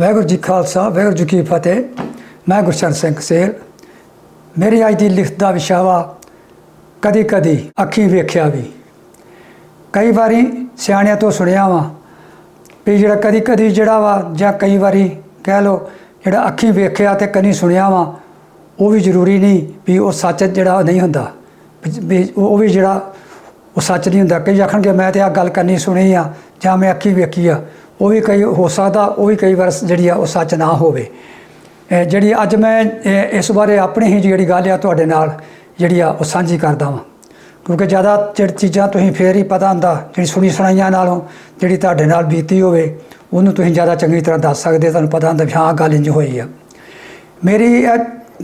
ਵਾਹਿਗੁਰੂ ਜੀ ਖਾਲਸਾ ਵਾਹਿਗੁਰੂ ਜੀ ਕੀ ਫਤਿਹ ਮੈਂ ਗੁਰਸ਼ਰਨ ਸਿੰਘ ਸੇਲ ਮੇਰੀ ਅੱਜ ਦੀ ਲਿਖਤ ਦਾ ਵਿਸ਼ਾ ਵਾ ਕਦੀ ਕਦੀ ਅੱਖੀਂ ਵੇਖਿਆ ਵੀ ਕਈ ਵਾਰੀ ਸਿਆਣਿਆਂ ਤੋਂ ਸੁਣਿਆ ਵਾ ਵੀ ਜਿਹੜਾ ਕਦੀ ਕਦੀ ਜਿਹੜਾ ਵਾ ਜਾਂ ਕਈ ਵਾਰੀ ਕਹਿ ਲੋ ਜਿਹੜਾ ਅੱਖੀਂ ਵੇਖਿਆ ਤੇ ਕਦੀ ਸੁਣਿਆ ਵਾ ਉਹ ਵੀ ਜ਼ਰੂਰੀ ਨਹੀਂ ਵੀ ਉਹ ਸੱਚ ਜਿਹੜਾ ਨਹੀਂ ਹੁੰਦਾ ਉਹ ਵੀ ਜਿਹੜਾ ਉਹ ਸੱਚ ਨਹੀਂ ਹੁੰਦਾ ਕਈ ਆਖਣਗੇ ਮੈਂ ਤੇ ਆ ਗੱਲ ਕਰਨੀ ਸੁਣੀ ਆ ਜਾਂ ਮੈਂ ਅੱਖੀ ਵੇਖੀ ਆ ਉਹ ਵੀ ਕਈ ਹੋ ਸਕਦਾ ਉਹ ਵੀ ਕਈ ਵਾਰ ਜਿਹੜੀ ਆ ਉਹ ਸੱਚ ਨਾ ਹੋਵੇ। ਜਿਹੜੀ ਅੱਜ ਮੈਂ ਇਸ ਬਾਰੇ ਆਪਣੀ ਹੀ ਜਿਹੜੀ ਗੱਲ ਆ ਤੁਹਾਡੇ ਨਾਲ ਜਿਹੜੀ ਆ ਉਹ ਸਾਂਝੀ ਕਰਦਾ ਵਾਂ। ਕਿਉਂਕਿ ਜ਼ਿਆਦਾ ਜਿਹੜੀ ਚੀਜ਼ਾਂ ਤੁਸੀਂ ਫੇਰ ਹੀ ਪਤਾ ਹੁੰਦਾ ਜਿਹੜੀ ਸੁਣੀ ਸੁਣਾਈਆਂ ਨਾਲੋਂ ਜਿਹੜੀ ਤੁਹਾਡੇ ਨਾਲ ਬੀਤੀ ਹੋਵੇ ਉਹਨੂੰ ਤੁਸੀਂ ਜ਼ਿਆਦਾ ਚੰਗੀ ਤਰ੍ਹਾਂ ਦੱਸ ਸਕਦੇ ਤੁਹਾਨੂੰ ਪਤਾ ਹੁੰਦਾ ਵੀ ਹਾਂ ਗੱਲ ਇੰਜ ਹੋਈ ਆ। ਮੇਰੀ ਇਹ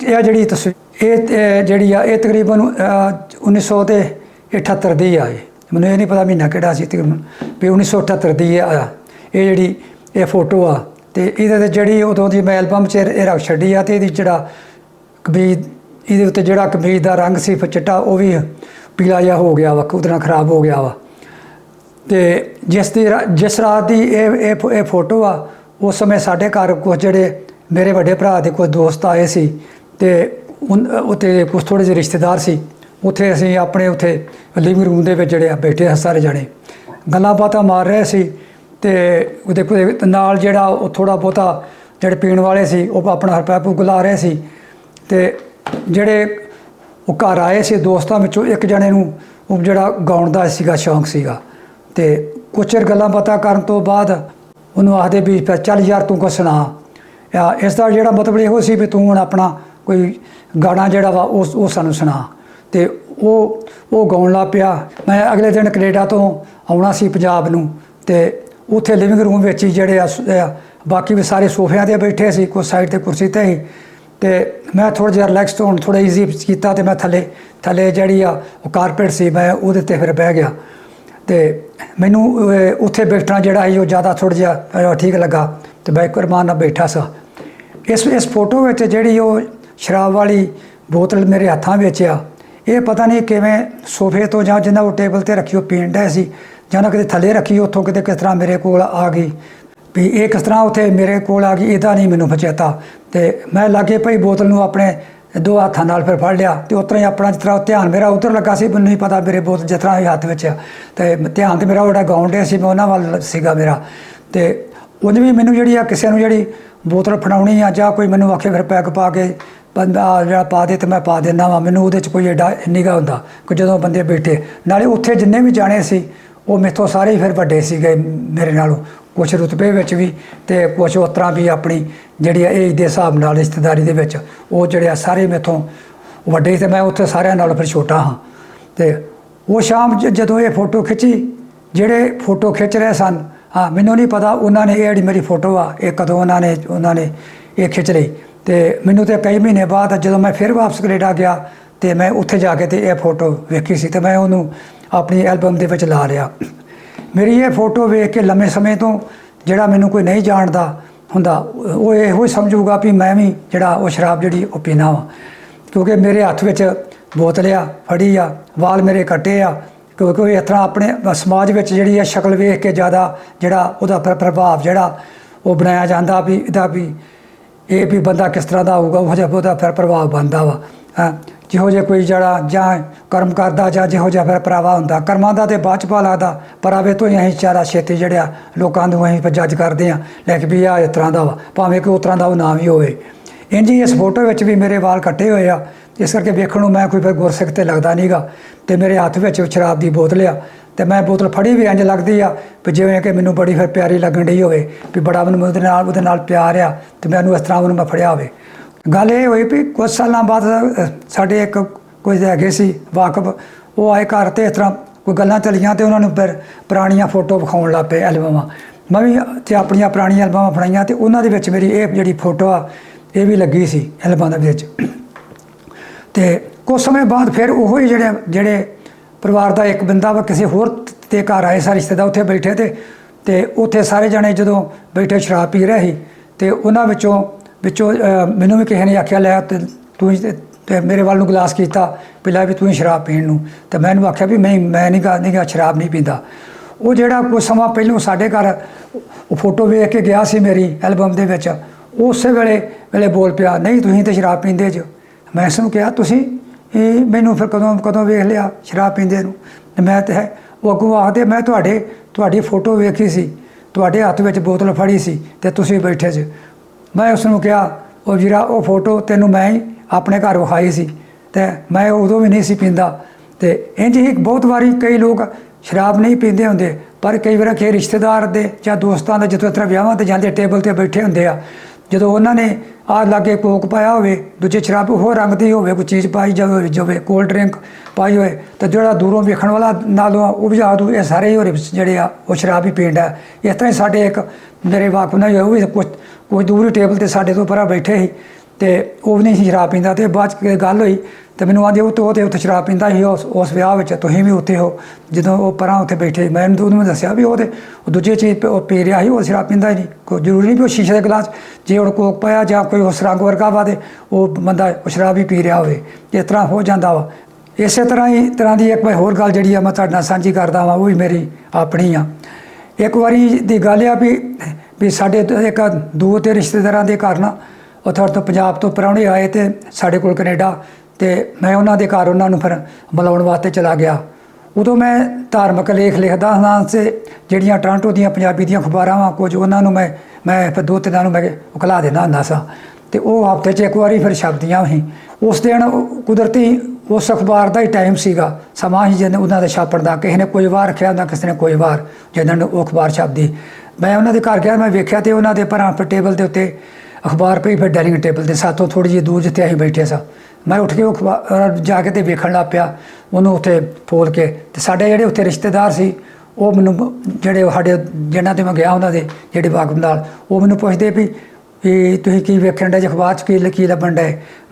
ਇਹ ਜਿਹੜੀ ਤਸਵੀਰ ਇਹ ਜਿਹੜੀ ਆ ਇਹ ਤਕਰੀਬਨ ਅ, 1900 ਤੇ 78 ਦੀ ਆ ਮੈਨੂੰ ਇਹ ਨਹੀਂ ਪਤਾ ਮਹੀਨਾ ਕਿਹੜਾ ਸੀ ਤਕਰੀਬਨ ਵੀ 1978 ਦੀ ਆ ਇਹ ਜਿਹੜੀ ਇਹ ਫੋਟੋ ਆ ਤੇ ਇਹਦੇ ਤੇ ਜਿਹੜੀ ਉਦੋਂ ਦੀ ਮੈਂ ਐਲਬਮ 'ਚ ਇਹ ਰੱਖ ਛੱਡੀ ਆ ਤੇ ਇਹਦੀ ਜਿਹੜਾ ਕਮੀਜ਼ ਇਹਦੇ ਉੱਤੇ ਜਿਹੜਾ ਕਮੀਜ਼ ਦਾ ਰੰਗ ਸੀ ਫਿਰ ਚਿੱਟਾ ਉਹ ਵੀ ਪੀਲਾ ਜਿਹਾ ਹੋ ਗਿਆ ਵਾ, ਉਹਦੇ ਖਰਾਬ ਹੋ ਗਿਆ ਵਾ। ਤੇ ਜਿਸ ਦੀ ਰਾ- ਜਿਸ ਰਾਤ ਦੀ ਇਹ ਇਹ ਫੋਟੋ ਆ, ਉਸ ਸਮੇਂ ਸਾਡੇ ਘਰ ਕੁਝ ਜਿਹੜੇ ਮੇਰੇ ਵੱਡੇ ਭਰਾ ਦੇ ਕੁਝ ਦੋਸਤ ਆਏ ਸੀ ਤੇ ਉਨ- ਉੱਥੇ ਕੁਝ ਥੋੜੇ ਜਿਹੇ ਰਿਸ਼ਤੇਦਾਰ ਸੀ। ਉੱਥੇ ਅਸੀਂ ਆਪਣੇ ਉੱਥੇ ਲਿਵਿੰਗ ਰੂਮ ਦੇ ਵਿੱਚ ਜਿਹੜੇ ਆ ਬੈਠੇ ਆ ਸਾਰੇ ਜਣੇ। ਗੱਲਾਂ ਬਾਤਾਂ ਮਾਰ ਰਹੇ ਸੀ। ਤੇ ਉਹਦੇ ਕੋਲ ਨਾਲ ਜਿਹੜਾ ਉਹ ਥੋੜਾ ਬਹੁਤਾ ਜਿਹੜੇ ਪੀਣ ਵਾਲੇ ਸੀ, ਉਹ ਆਪਣਾ ਹਰਪੈਪੂ ਗੁਲਾ ਰਹੇ ਸੀ ਤੇ ਜਿਹੜੇ ਉਹ ਘਰ ਆਏ ਸੀ ਦੋਸਤਾਂ ਵਿੱਚੋਂ ਇੱਕ ਜਣੇ ਨੂੰ ਉਹ ਜਿਹੜਾ ਗਾਉਣ ਦਾ ਸੀਗਾ, ਸ਼ੌਂਕ ਸੀਗਾ ਤੇ ਕੁਛ ਚਿਰ ਗੱਲਾਂ ਬਾਤਾਂ ਕਰਨ ਤੋਂ ਬਾਅਦ ਉਹਨੂੰ ਆਖਦੇ ਵੀ ਚੱਲ ਯਾਰ ਤੂੰ ਕੋ ਸੁਣਾ। ਇਸ ਦਾ ਜਿਹੜਾ ਮਤਲਬ ਇਹੋ ਸੀ ਵੀ ਤੂੰ ਹੁਣ ਆਪਣਾ ਕੋਈ ਗਾਣਾ ਜਿਹੜਾ ਵਾ ਉਹ ਉਹ ਸਾਨੂੰ ਸੁਣਾ। ਤੇ ਉਹ ਉਹ ਗਾਉਣ ਲੱਗ ਪਿਆ। ਮੈਂ ਅਗਲੇ ਦਿਨ ਕੈਨੇਡਾ ਤੋਂ ਆਉਣਾ ਸੀ ਪੰਜਾਬ ਨੂੰ ਤੇ ਉੱਥੇ ਲਿਵਿੰਗ ਰੂਮ ਵਿੱਚ ਹੀ ਜਿਹੜੇ ਆ ਬਾਕੀ ਵੀ ਸਾਰੇ ਸੋਫਿਆਂ ਤੇ ਬੈਠੇ ਸੀ ਕੋਈ ਸਾਈਡ ਤੇ ਕੁਰਸੀ ਤੇ ਹੀ। ਤੇ ਮੈਂ ਥੋੜਾ ਜਿਹਾ ਰਿਲੈਕਸ ਹੋਣ ਥੋੜਾ ਈਜ਼ੀ ਕੀਤਾ ਤੇ ਮੈਂ ਥੱਲੇ ਥੱਲੇ ਜਿਹੜੀ ਆ ਉਹ ਕਾਰਪੇਟ ਸੀ, ਮੈਂ ਉਹਦੇ ਤੇ ਫਿਰ ਬਹਿ ਗਿਆ। ਤੇ ਮੈਨੂੰ ਉੱਥੇ ਬੈਠਣਾ ਜਿਹੜਾ ਸੀ ਉਹ ਜ਼ਿਆਦਾ ਥੋੜਾ ਜਿਹਾ ਠੀਕ ਲੱਗਾ। ਤੇ ਮੈਂ ਕੁਰਮਾਨ ਨਾਲ ਬੈਠਾ ਸਾਂ। ਇਸ ਇਸ ਫੋਟੋ ਵਿੱਚ ਜਿਹੜੀ ਉਹ ਸ਼ਰਾਬ ਵਾਲੀ ਬੋਤਲ ਮੇਰੇ ਹੱਥਾਂ ਵਿੱਚ ਆ, ਇਹ ਪਤਾ ਨਹੀਂ ਕਿਵੇਂ ਸੋਫੇ ਤੋਂ ਜਾਂ ਜਿੰਨਾ ਉਹ ਟੇਬਲ ਤੇ ਰੱਖੀ ਉਹ ਪੀਣ ਡਿਆ ਸੀ। ਜਾਂ ਨਾ ਕਿਤੇ ਥੱਲੇ ਰੱਖੀ, ਉੱਥੋਂ ਕਿਤੇ ਕਿਸ ਤਰ੍ਹਾਂ ਮੇਰੇ ਕੋਲ ਆ ਗਈ। ਵੀ ਇਹ ਕਿਸ ਤਰ੍ਹਾਂ ਉੱਥੇ ਮੇਰੇ ਕੋਲ ਆ ਗਈ, ਇਹਦਾ ਨਹੀਂ ਮੈਨੂੰ ਪਛੇਤਾ ਤੇ ਮੈਂ ਲਾਗੇ ਪਈ ਬੋਤਲ ਨੂੰ ਆਪਣੇ ਦੋ ਹੱਥਾਂ ਨਾਲ ਫਿਰ ਫੜ ਲਿਆ ਤੇ ਉਤਰਾ ਹੀ ਆਪਣਾ ਜਿਸ ਤਰ੍ਹਾਂ ਧਿਆਨ ਮੇਰਾ ਉਧਰ ਲੱਗਾ ਸੀ, ਮੈਨੂੰ ਨਹੀਂ ਪਤਾ ਮੇਰੇ ਬੋਤਲ ਜਿਸ ਤਰ੍ਹਾਂ ਹੀ ਹੱਥ ਵਿੱਚ ਆ। ਤੇ ਧਿਆਨ ਤੇ ਮੇਰਾ ਉਹਦਾ ਗਾਉਣ ਡਿਆ ਸੀ, ਮੈਂ ਉਹਨਾਂ ਵੱਲ ਸੀਗਾ ਮੇਰਾ। ਤੇ ਉਹਨੇ ਵੀ ਮੈਨੂੰ ਜਿਹੜੀ ਆ ਕਿਸੇ ਨੂੰ ਜਿਹੜੀ ਬੋਤਲ ਫੜਾਉਣੀ ਆ ਜਾਂ ਕੋਈ ਮੈਨੂੰ ਆਖੇ ਫਿਰ ਪੈਕ ਪਾ ਕੇ ਬੰਦਾ ਆਹ ਜਿਹੜਾ ਪਾ ਦੇ ਤੇ ਮੈਂ ਪਾ ਦਿੰਦਾ ਵਾਂ, ਮੈਨੂੰ ਉਹਦੇ ਚ ਕੋਈ ਐਡਾ ਨਿਗਾ ਹੁੰਦਾ ਕਿ ਜਦੋਂ ਬੰਦੇ ਬੈਠੇ। ਨਾਲੇ ਉੱਥੇ ਜਿੰਨੇ ਵੀ ਜਾਣੇ ਸੀ ਉਹ ਮੇਥੋਂ ਸਾਰੇ ਹੀ ਫਿਰ ਵੱਡੇ ਸੀਗੇ ਮੇਰੇ ਨਾਲੋਂ। ਕੁਛ ਰੁਤਬੇ ਵਿੱਚ ਵੀ ਤੇ ਕੁਛ ਉਸ ਤਰ੍ਹਾਂ ਵੀ ਆਪਣੀ ਜਿਹੜੀ ਆ ਏਜ ਦੇ ਹਿਸਾਬ ਨਾਲ ਰਿਸ਼ਤੇਦਾਰੀ ਦੇ ਵਿੱਚ ਉਹ ਜਿਹੜੇ ਆ ਸਾਰੇ ਮੇਥੋਂ ਵੱਡੇ ਤੇ ਮੈਂ ਉੱਥੇ ਸਾਰਿਆਂ ਨਾਲੋਂ ਫਿਰ ਛੋਟਾ ਹਾਂ। ਤੇ ਉਹ ਸ਼ਾਮ ਜ- ਜਦੋਂ ਇਹ ਫੋਟੋ ਖਿੱਚੀ, ਜਿਹੜੇ ਫੋਟੋ ਖਿੱਚ ਰਹੇ ਸਨ, ਹਾਂ, ਮੈਨੂੰ ਨਹੀਂ ਪਤਾ ਉਹਨਾਂ ਨੇ ਇਹ ਜਿਹੜੀ ਮੇਰੀ ਫੋਟੋ ਆ, ਇਹ ਕਦੋਂ ਉਹਨਾਂ ਨੇ ਉਹਨਾਂ ਨੇ ਇਹ ਖਿੱਚ ਲਈ। ਤੇ ਮੈਨੂੰ ਤੇ ਕਈ ਮਹੀਨੇ ਬਾਅਦ ਜਦੋਂ ਮੈਂ ਫਿਰ ਵਾਪਸ ਕੈਨੇਡਾ ਗਿਆ ਤੇ ਮੈਂ ਉੱਥੇ ਜਾ ਕੇ ਤੇ ਇਹ ਫੋਟੋ ਵੇਖੀ ਸੀ ਤੇ ਮੈਂ ਉਹਨੂੰ ਆਪਣੀ ਐਲਬਮ ਦੇ ਵਿੱਚ ਲਾ ਲਿਆ। ਮੇਰੀ ਇਹ ਫੋਟੋ ਵੇਖ ਕੇ ਲੰਮੇ ਸਮੇਂ ਤੋਂ ਜਿਹੜਾ ਮੈਨੂੰ ਕੋਈ ਨਹੀਂ ਜਾਣਦਾ ਹੁੰਦਾ, ਉਹ ਇਹੋ ਹੀ ਸਮਝੂਗਾ ਵੀ ਮੈਂ ਵੀ ਜਿਹੜਾ ਉਹ ਸ਼ਰਾਬ ਜਿਹੜੀ ਉਹ ਪੀਣਾ ਵਾ। ਕਿਉਂਕਿ ਮੇਰੇ ਹੱਥ ਵਿੱਚ ਬੋਤਲ ਆ, ਫੜੀ ਆ, ਵਾਲ ਮੇਰੇ ਕੱਟੇ ਆ। ਕਿਉਂਕਿ ਇਸ ਤਰ੍ਹਾਂ ਆਪਣੇ ਸਮਾਜ ਵਿੱਚ ਜਿਹੜੀ ਆ ਸ਼ਕਲ ਵੇਖ ਕੇ ਜ਼ਿਆਦਾ ਜਿਹੜਾ ਉਹਦਾ ਪ੍ਰ- ਪ੍ਰਭਾਵ ਜਿਹੜਾ ਉਹ ਬਣਾਇਆ ਜਾਂਦਾ ਵੀ, ਇਹਦਾ ਵੀ, ਇਹ ਵੀ ਬੰਦਾ ਕਿਸ ਤਰ੍ਹਾਂ ਦਾ ਹੋਊਗਾ, ਉਹ ਜਿਹਾ ਉਹਦਾ ਫਿਰ ਪ੍ਰਭਾਵ ਬਣਦਾ ਵਾ। ਹੈਂ? ਜਿਹੋ ਜਿਹਾ ਕੋਈ ਜਿਹੜਾ ਜਾਂ ਕਰਮ ਕਰਦਾ ਜਾਂ ਜਿਹੋ ਜਿਹਾ ਫਿਰ ਪਰਾਵਾ ਹੁੰਦਾ, ਕਰਮਾਂ ਦਾ ਤੇ ਬਾਅਦ ਚ ਪਾ ਲੱਗਦਾ ਪਰਾਵੇ ਤੋਂ ਹੀ ਅਸੀਂ ਚਾਰਾ ਛੇਤੀ ਜਿਹੜਿਆ ਲੋਕਾਂ ਨੂੰ ਅਸੀਂ ਫਿਰ ਜੱਜ ਕਰਦੇ ਆ ਲੈ ਕੇ ਵੀ ਆ ਇਸ ਤਰ੍ਹਾਂ ਦਾ ਵਾ, ਭਾਵੇਂ ਕੋਈ ਉਸ ਤਰ੍ਹਾਂ ਦਾ ਉਹ ਨਾਮ ਹੀ ਹੋਵੇ। ਇੰਜ ਹੀ ਇਸ ਫੋਟੋ ਵਿੱਚ ਵੀ ਮੇਰੇ ਵਾਲ ਕੱਟੇ ਹੋਏ ਆ, ਇਸ ਕਰਕੇ ਵੇਖਣ ਨੂੰ ਮੈਂ ਕੋਈ ਫਿਰ ਗੁਰਸਿੱਖ ਤੇ ਲੱਗਦਾ ਨਹੀਂਗਾ ਤੇ ਮੇਰੇ ਹੱਥ ਵਿੱਚ ਸ਼ਰਾਬ ਦੀ ਬੋਤਲ ਆ, ਤੇ ਮੈਂ ਬੋਤਲ ਫੜੀ ਵੀ ਇੰਜ ਲੱਗਦੀ ਆ, ਵੀ ਜਿਵੇਂ ਕਿ ਮੈਨੂੰ ਬੜੀ ਫਿਰ ਪਿਆਰੀ ਲੱਗਣ ਡਈ ਹੋਵੇ, ਵੀ ਬੜਾ ਮੈਨੂੰ ਉਹਦੇ ਨਾਲ ਉਹਦੇ ਨਾਲ ਪਿਆਰ ਆ, ਤੇ ਮੈਨੂੰ ਇਸ ਤਰ੍ਹਾਂ ਉਹਨੂੰ ਮੈਂ ਫੜਿਆ ਹੋਵੇ। ਗੱਲ ਇਹ ਹੋਈ ਵੀ ਕੁਝ ਸਾਲਾਂ ਬਾਅਦ ਸਾਡੇ ਇੱਕ ਕੋਈ ਹੈਗੇ ਸੀ, ਵਾਕਫ, ਉਹ ਆਏ ਘਰ ਤੇ ਇਸ ਤਰ੍ਹਾਂ ਕੋਈ ਗੱਲਾਂ ਚੱਲੀਆਂ ਤੇ ਉਹਨਾਂ ਨੂੰ ਫਿਰ ਪੁਰਾਣੀਆਂ ਫੋਟੋ ਵਿਖਾਉਣ ਲੱਗ ਪਏ ਐਲਬਮਾਂ। ਮੈਂ ਵੀ ਤੇ ਆਪਣੀਆਂ ਪੁਰਾਣੀਆਂ ਐਲਬਮਾਂ ਫੜਾਈਆਂ ਤੇ ਉਹਨਾਂ ਦੇ ਵਿੱਚ ਮੇਰੀ ਇਹ ਜਿਹੜੀ ਫੋਟੋ ਆ, ਇਹ ਵੀ ਲੱਗੀ ਸੀ ਐਲਬਮਾਂ ਦੇ ਵਿੱਚ। ਤੇ ਕੁਝ ਸਮੇਂ ਬਾਅਦ ਫਿਰ ਉਹ ਹੀ ਜਿਹੜੇ ਜਿਹੜੇ ਪਰਿਵਾਰ ਦਾ ਇੱਕ ਬੰਦਾ ਵਾ, ਕਿਸੇ ਹੋਰ ਤੇ ਘਰ ਆਏ ਸਾਰੇ ਰਿਸ਼ਤੇਦਾਰ ਉੱਥੇ ਬੈਠੇ ਤੇ ਤੇ ਉੱਥੇ ਸਾਰੇ ਜਣੇ ਜਦੋਂ ਬੈਠੇ ਸ਼ਰਾਬ ਪੀ ਰਹੇ ਸੀ, ਤੇ ਉਹਨਾਂ ਵਿੱਚੋਂ ਵਿੱਚੋਂ ਅਹ, ਮੈਨੂੰ ਵੀ ਕਿਸੇ ਨੇ ਆਖਿਆ ਲੈ ਤੇ ਤੂੰ ਹੀ ਤੇ- ਮੇਰੇ ਵੱਲ ਨੂੰ ਗਲਾਸ ਕੀਤਾ ਵੀ ਲੈ ਵੀ ਤੂੰ ਹੀ ਸ਼ਰਾਬ ਪੀਣ ਨੂੰ। ਤੇ ਮੈਂ ਇਹਨੂੰ ਆਖਿਆ ਵੀ ਨਹੀਂ ਮੈਂ ਨਹੀਂ ਗਾ ਨਹੀਂ ਗਾ ਸ਼ਰਾਬ ਨਹੀਂ ਪੀਂਦਾ। ਉਹ ਜਿਹੜਾ ਕੁਝ ਸਮਾਂ ਪਹਿਲੋਂ ਸਾਡੇ ਘਰ ਉਹ ਫੋਟੋ ਵੇਖ ਕੇ ਗਿਆ ਸੀ ਮੇਰੀ ਐਲਬਮ ਦੇ ਵਿੱਚ ਉਹ ਉਸੇ ਵੇਲੇ ਵੇਲੇ ਬੋਲ ਪਿਆ ਨਹੀਂ ਤੁਸੀਂ ਤੇ ਸ਼ਰਾਬ ਪੀਂਦੇ ਜੋ। ਮੈਂ ਇਸ ਨੂੰ ਕਿਹਾ ਤੁਸੀਂ ਇਹ ਮੈਨੂੰ ਫਿਰ ਕਦੋਂ ਕਦੋਂ ਵੇਖ ਲਿਆ ਸ਼ਰਾਬ ਪੀਂਦੇ ਨੂੰ? ਤੇ ਮੈਂ ਤੇ ਹੈ ਉਹ ਅੱਗੋਂ ਆਖਦੇ ਮੈਂ ਤੁਹਾਡੇ ਤੁਹਾਡੀ ਫੋਟੋ ਵੇਖੀ ਸੀ ਤੁਹਾਡੇ ਹੱਥ ਵਿੱਚ ਬੋਤਲ ਫੜੀ ਸੀ ਤੇ ਤੁਸੀਂ ਬੈਠੇ ਸੀ ਮੈਂ ਉਸ ਨੂੰ ਕਿਹਾ, ਉਹ ਵੀਰਾ ਉਹ ਫੋਟੋ ਤੈਨੂੰ ਮੈਂ ਹੀ ਆਪਣੇ ਘਰ ਵਿਖਾਈ ਸੀ ਤੇ ਮੈਂ ਉਦੋਂ ਵੀ ਨਹੀਂ ਸੀ ਪੀਂਦਾ। ਤੇ ਇੰਜ ਹੀ ਬਹੁਤ ਵਾਰੀ ਕਈ ਲੋਕ ਸ਼ਰਾਬ ਨਹੀਂ ਪੀਂਦੇ ਹੁੰਦੇ, ਪਰ ਕਈ ਵਾਰ ਕਿ ਰਿਸ਼ਤੇਦਾਰ ਦੇ ਜਾਂ ਦੋਸਤਾਂ ਦੇ ਜਦੋਂ ਇਸ ਤਰ੍ਹਾਂ ਵਿਆਹਾਂ ਤੇ ਜਾਂਦੇ, ਟੇਬਲ ਤੇ ਬੈਠੇ ਹੁੰਦੇ ਆ ਜਦੋਂ ਉਹਨਾਂ ਨੇ ਆ ਲਾਗੇ ਕੋਕ ਪਾਇਆ ਹੋਵੇ, ਦੂਜੇ ਸ਼ਰਾਬ ਹੋਰ ਰੰਗ ਦੀ ਹੋਵੇ, ਕੋਈ ਚੀਜ਼ ਪਾਈ ਜਾਵੇ ਜਾਵੇ ਕੋਲਡ ਡਰਿੰਕ ਪਾਈ ਹੋਵੇ, ਤਾਂ ਜਿਹੜਾ ਦੂਰੋਂ ਵੇਖਣ ਵਾਲਾ ਨਾਲੋਂ ਉਹ ਵੀ ਯਾਦ ਇਹ ਸਾਰੇ ਹੀ ਹੋਰੇ ਜਿਹੜੇ ਆ, ਉਹ ਸ਼ਰਾਬ ਹੀ ਪੀਂਦਾ। ਇਸ ਤਰ੍ਹਾਂ ਹੀ ਸਾਡੇ ਇੱਕ ਮੇਰੇ ਵਾਕਫ ਨਾਲ ਉਹ ਵੀ ਕੁਝ ਕੋਈ ਦੂਰੀ ਟੇਬਲ ਤੇ ਸਾਡੇ ਤੋਂ ਪਰਾਂ ਬੈਠੇ ਸੀ, ਤੇ ਉਹ ਵੀ ਨਹੀਂ ਸੀ ਸ਼ਰਾਬ ਪੀਂਦਾ, ਤੇ ਬਾਅਦ ਚ ਗੱਲ ਹੋਈ ਤੇ ਮੈਨੂੰ ਆਂਦੇ ਉਹ ਤੋਂ ਤੇ ਉੱਥੇ ਸ਼ਰਾਬ ਪੀਂਦਾ ਸੀ, ਉਸ ਉਸ ਵਿਆਹ ਵਿੱਚ, ਤੁਸੀਂ ਵੀ ਉੱਥੇ ਹੋ। ਜਦੋਂ ਉਹ ਪਰਾਂ ਉੱਥੇ ਬੈਠੇ, ਮੈਂ ਉਹਨੂੰ ਉਹਨੂੰ ਦੱਸਿਆ ਵੀ ਉਹਦੇ ਉਹ ਦੂਜੇ ਚੀਜ਼ ਉਹ ਪੀ ਰਿਹਾ ਸੀ, ਉਹ ਸ਼ਰਾਬ ਪੀਂਦਾ ਹੀ ਨਹੀਂ ਕੋਈ ਜ਼ਰੂਰੀ ਨਹੀਂ ਵੀ ਉਹ ਸ਼ੀਸ਼ੇ ਦੇ ਗਲਾਸ, ਜੇ ਹੁਣ ਕੋਕ ਪਾਇਆ ਜਾਂ ਕੋਈ ਉਸ ਰੰਗ ਵਰਗਾ ਵਾ ਤੇ ਉਹ ਬੰਦਾ ਉਹ ਸ਼ਰਾਬ ਹੀ ਪੀ ਰਿਹਾ ਹੋਵੇ, ਇਸ ਤਰ੍ਹਾਂ ਹੋ ਜਾਂਦਾ ਵਾ। ਇਸੇ ਤਰ੍ਹਾਂ ਹੀ, ਤਰ੍ਹਾਂ ਦੀ ਇੱਕ ਮੈਂ ਹੋਰ ਗੱਲ ਜਿਹੜੀ ਆ ਮੈਂ ਤੁਹਾਡੇ ਨਾਲ ਸਾਂਝੀ ਕਰਦਾ ਵਾਂ, ਉਹ ਵੀ ਮੇਰੀ ਆਪਣੀ ਆ। ਇੱਕ ਵਾਰੀ ਦੀ ਗੱਲ ਆ ਵੀ ਵੀ ਸਾਡੇ ਇੱਕ ਦੋ ਤੇ ਰਿਸ਼ਤੇਦਾਰਾਂ ਦੇ ਘਰ ਨਾ ਉੱਥੋਂ ਤੋਂ ਪੰਜਾਬ ਤੋਂ ਪ੍ਰਾਹੁਣੇ ਆਏ ਤੇ ਸਾਡੇ ਕੋਲ ਕੈਨੇਡਾ ਤੇ ਮੈਂ ਉਹਨਾਂ ਦੇ ਘਰ ਉਹਨਾਂ ਨੂੰ ਫਿਰ ਮਿਲਾਉਣ ਵਾਸਤੇ ਚਲਾ ਗਿਆ। ਉਦੋਂ ਮੈਂ ਧਾਰਮਿਕ ਲੇਖ ਲਿਖਦਾ ਹਾਂ ਤੇ ਜਿਹੜੀਆਂ ਟੋਰਾਂਟੋ ਦੀਆਂ ਪੰਜਾਬੀ ਦੀਆਂ ਅਖਬਾਰਾਂ ਵਾਂ ਕੁਝ ਉਹਨਾਂ ਨੂੰ ਮੈਂ ਮੈਂ ਫਿਰ ਦੋ ਤਿੰਨਾਂ ਨੂੰ ਮੈਂ ਉਕਲਾ ਦਿੰਦਾ ਹੁੰਦਾ ਸਾਂ। ਤੇ ਉਹ ਹਫ਼ਤੇ 'ਚ ਇੱਕ ਵਾਰੀ ਫਿਰ ਛਪਦੀਆਂ ਸੀ ਉਸ ਦਿਨ ਕੁਦਰਤੀ ਉਸ ਅਖਬਾਰ ਦਾ ਹੀ ਟਾਈਮ ਸੀਗਾ। ਸਮਾਂ ਹੀ ਜਦੋਂ ਉਹਨਾਂ ਦੇ ਛਾਪਣ ਦਾ, ਕਿਸੇ ਨੇ ਕੋਈ ਵਾਰ ਰੱਖਿਆ ਹੁੰਦਾ ਕਿਸੇ ਨੇ ਕੋਈ ਵਾਰ, ਜਿਹਨਾਂ ਨੂੰ ਉਹ ਅਖਬਾਰ ਛਪਦੀ। ਮੈਂ ਉਹਨਾਂ ਦੇ ਘਰ ਗਿਆ, ਮੈਂ ਵੇਖਿਆ ਤੇ ਉਹਨਾਂ ਦੇ ਭਰਾਂ ਪਰ ਟੇਬਲ ਦੇ ਉੱਤੇ ਅਖਬਾਰ ਪਈ, ਫਿਰ ਡਾਈਨਿੰਗ ਟੇਬਲ ਦੇ ਸਾਥੋਂ ਥੋੜੀ ਜਿਹੀ ਦੂਰ ਜਿੱਥੇ ਅਸੀਂ ਬੈਠੇ ਸਾਂ। ਮੈਂ ਉੱਠ ਕੇ ਉਹ ਅਖਬਾਰ ਜਾ ਕੇ ਤੇ ਵੇਖਣ ਲੱਗ ਪਿਆ, ਉਹਨੂੰ ਉੱਥੇ ਫੋਲ ਕੇ। ਤੇ ਸਾਡੇ ਜਿਹੜੇ ਉੱਥੇ ਰਿਸ਼ਤੇਦਾਰ ਸੀ, ਉਹ ਮੈਨੂੰ ਜਿਹੜੇ ਸਾਡੇ ਜਿਹਨਾਂ ਤੇ ਮੈਂ ਗਿਆ ਉਹਨਾਂ ਦੇ, ਜਿਹੜੇ ਵਾਕਫ ਨਾਲ, ਉਹ ਮੈਨੂੰ ਪੁੱਛਦੇ ਵੀ ਵੀ ਤੁਸੀਂ ਕੀ ਵੇਖਣ ਦੇ ਅਖਬਾਰ ਚ ਕੀ ਲਿਖੀ ਲੱਭਣ ਦੇ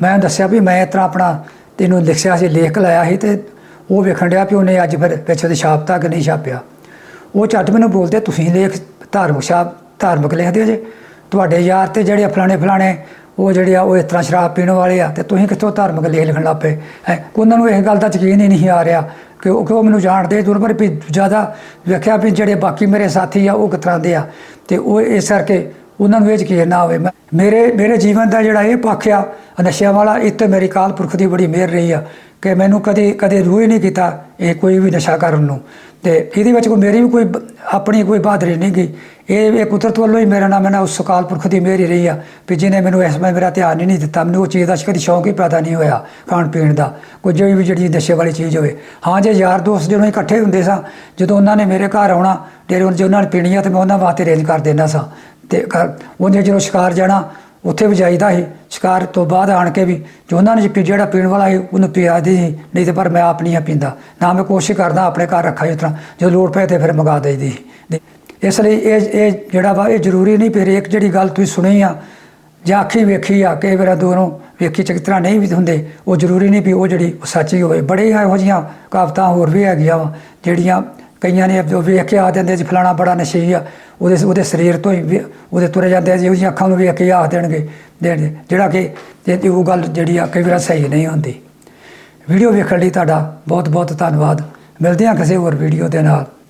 ਮੈਂ ਉਹਨੂੰ ਦੱਸਿਆ ਵੀ ਮੈਂ ਇਸ ਤਰ੍ਹਾਂ ਆਪਣਾ ਤੈਨੂੰ ਲਿਖਿਆ ਸੀ, ਲੇਖ ਲਾਇਆ ਸੀ ਤੇ ਉਹ ਵੇਖਣ ਡਿਆ ਵੀ ਉਹਨੇ ਅੱਜ ਫਿਰ ਪਿੱਛੇ ਉਹਦੇ ਛਾਪਤਾ ਕਿ ਨਹੀਂ ਛਾਪਿਆ। ਉਹ ਝੱਟ ਮੈਨੂੰ ਬੋਲਦੇ, ਤੁਸੀਂ ਲੇਖ ਧਾਰਮਿਕ ਛਾਪ, ਧਾਰਮਿਕ ਲਿਖਦੇ ਹੋ ਜੇ? ਤੁਹਾਡੇ ਯਾਰ ਤੇ ਜਿਹੜੇ ਫਲਾਣੇ ਫਲਾਣੇ, ਉਹ ਜਿਹੜੇ ਆ ਉਹ ਇਸ ਤਰ੍ਹਾਂ ਸ਼ਰਾਬ ਪੀਣ ਵਾਲੇ ਆ, ਤੇ ਤੁਸੀਂ ਕਿੱਥੋਂ ਧਾਰਮਿਕ ਲੇਖ ਲਿਖਣ ਲੱਗ ਪਏ? ਹੈ? ਉਹਨਾਂ ਨੂੰ ਇਹ ਗੱਲ ਦਾ ਯਕੀਨ ਹੀ ਨਹੀਂ ਆ ਰਿਹਾ ਕਿ ਉਹ ਕਿ ਉਹ ਮੈਨੂੰ ਜਾਣਦੇ? ਦੂਰ ਪਰ ਵੀ ਜ਼ਿਆਦਾ ਵੇਖਿਆ ਵੀ ਜਿਹੜੇ ਬਾਕੀ ਮੇਰੇ ਸਾਥੀ ਆ, ਉਹ ਕਿਸ ਤਰ੍ਹਾਂ ਦੇ ਆ? ਤੇ ਉਹ ਇਸ ਕਰਕੇ ਉਹਨਾਂ ਨੂੰ ਇਹ ਯਕੀਨ ਨਾ ਹੋਵੇ। ਮੈਂ- ਮੇਰੇ ਮੇਰੇ ਜੀਵਨ ਦਾ ਜਿਹੜਾ ਇਹ ਪੱਖ ਆ ਨਸ਼ਿਆਂ ਵਾਲਾ, ਇਹ ਤੇ ਮੇਰੀ ਕਾਲ ਪੁਰਖ ਦੀ ਬੜੀ ਮਿਹਰ ਰਹੀ ਆ ਕਿ ਮੈਨੂੰ ਕਦੇ ਕਦੇ ਰੂਹ ਹੀ ਨਹੀਂ ਕੀਤਾ ਇਹ ਕੋਈ ਵੀ ਨਸ਼ਾ ਕਰਨ ਨੂੰ। ਤੇ ਇਹਦੇ ਵਿੱਚ ਕੋਈ ਮੇਰੀ ਵੀ ਕੋਈ ਆਪਣੀ ਕੋਈ ਬਹਾਦਰੀ ਨਹੀਂ ਗਈ। ਇਹ ਇਹ ਕੁਦਰਤ ਵੱਲੋਂ ਹੀ ਮੇਰਾ ਨਾਮ ਹੈ ਨਾ ਉਸ ਅਕਾਲ ਪੁਰਖ ਦੀ ਮਿਹਰ ਹੀ ਰਹੀ ਆ, ਵੀ ਜਿਹਨੇ ਮੈਨੂੰ ਇਸ ਵਿੱਚ ਮੇਰਾ ਧਿਆਨ ਹੀ ਨਹੀਂ ਦਿੱਤਾ, ਮੈਨੂੰ ਉਹ ਚੀਜ਼ ਦਾ ਕਦੀ ਸ਼ੌਂਕ ਹੀ ਪੈਦਾ ਨਹੀਂ ਹੋਇਆ ਖਾਣ ਪੀਣ ਦਾ, ਕੋਈ ਜਿਹੜੀ ਵੀ ਜਿਹੜੀ ਨਸ਼ੇ ਵਾਲੀ ਚੀਜ਼ ਹੋਵੇ। ਹਾਂ, ਜੇ ਯਾਰ ਦੋਸਤ ਜਦੋਂ ਇਕੱਠੇ ਹੁੰਦੇ ਸਾਂ, ਜਦੋਂ ਉਹਨਾਂ ਨੇ ਮੇਰੇ ਘਰ ਆਉਣਾ, ਡੇਰੇ ਜੇ ਉਹਨਾਂ ਨੇ ਪੀਣੀ ਆ ਤੇ ਮੈਂ ਉਹਨਾਂ ਵਾਸਤੇ ਅਰੇਂਜ ਕਰ ਦਿੰਦਾ ਸਾਂ। ਤੇ ਉਹਨੇ ਜਦੋਂ ਸ਼ਿਕਾਰ ਜਾਣਾ, ਉੱਥੇ ਵੀ ਜਾਈਦਾ ਸੀ। ਸ਼ਿਕਾਰ ਤੋਂ ਬਾਅਦ ਆਣ ਕੇ ਵੀ ਜੋ ਉਹਨਾਂ ਨੇ ਜਿਹੜਾ ਪੀਣ ਵਾਲਾ ਸੀ, ਉਹਨੂੰ ਪਿਆ ਦੀ ਸੀ, ਨਹੀਂ ਤੇ ਪਰ ਮੈਂ ਆਪ ਨਹੀਂ ਆ ਪੀਂਦਾ। ਨਾ ਮੈਂ ਕੋਸ਼ਿਸ਼ ਕਰਦਾ ਆਪਣੇ ਘਰ ਰੱਖਾਂ ਇਸ ਤਰ੍ਹਾਂ, ਜਦੋਂ ਲੋੜ ਪਏ ਤੇ ਫਿਰ ਮੰਗਾ ਦੇਈਦੀ ਸੀ। ਇਸ ਲਈ ਇਹ ਇਹ ਜਿਹੜਾ ਵਾ, ਇਹ ਜ਼ਰੂਰੀ ਨਹੀਂ ਫਿਰ ਇੱਕ ਜਿਹੜੀ ਗੱਲ ਤੁਸੀਂ ਸੁਣੀ ਆ, ਜਾਂ ਅੱਖੀ ਵੇਖੀ ਆ, ਕਈ ਵਾਰ ਦੋਨੋਂ ਵੇਖੀ ਚੰਗੀ ਤਰ੍ਹਾਂ ਨਹੀਂ ਵੀ ਹੁੰਦੇ, ਉਹ ਜ਼ਰੂਰੀ ਨਹੀਂ ਵੀ ਉਹ ਜਿਹੜੀ ਉਹ ਸੱਚੀ ਹੋਵੇ। ਬੜੇ ਇਹੋ ਜਿਹੀਆਂ ਕਹਾਵਤਾਂ ਹੋਰ ਵੀ ਹੈਗੀਆਂ ਵਾ, ਜਿਹੜੀਆਂ ਕਈਆਂ ਨੇ ਜੋ ਵੇਖ ਕੇ ਆ ਦਿੰਦੇ ਜੀ, ਫਲਾਣਾ ਬੜਾ ਨਸ਼ਈ ਆ, ਉਹਦੇ ਉਹਦੇ ਸਰੀਰ ਤੋਂ ਹੀ ਵੀ- ਉਹਦੇ ਤੁਰੇ ਜਾਂਦੇ ਆ ਜੀ ਉਹਦੀਆਂ ਅੱਖਾਂ ਨੂੰ ਵੇਖ ਕੇ ਆ ਦੇਣਗੇ ਦੇਣਗੇ ਜਿਹੜਾ ਕਿ ਤੇ ਉਹ ਗੱਲ ਜਿਹੜੀ ਆ ਕਈ ਵਾਰ ਸਹੀ ਨਹੀਂ ਹੁੰਦੀ। ਵੀਡੀਓ ਵੇਖਣ ਲਈ ਤੁਹਾਡਾ ਬਹੁਤ ਬਹੁਤ ਧੰਨਵਾਦ। ਮਿਲਦੇ ਹਾਂ ਕਿਸੇ ਹੋਰ ਵੀਡੀਓ ਦੇ ਨਾਲ।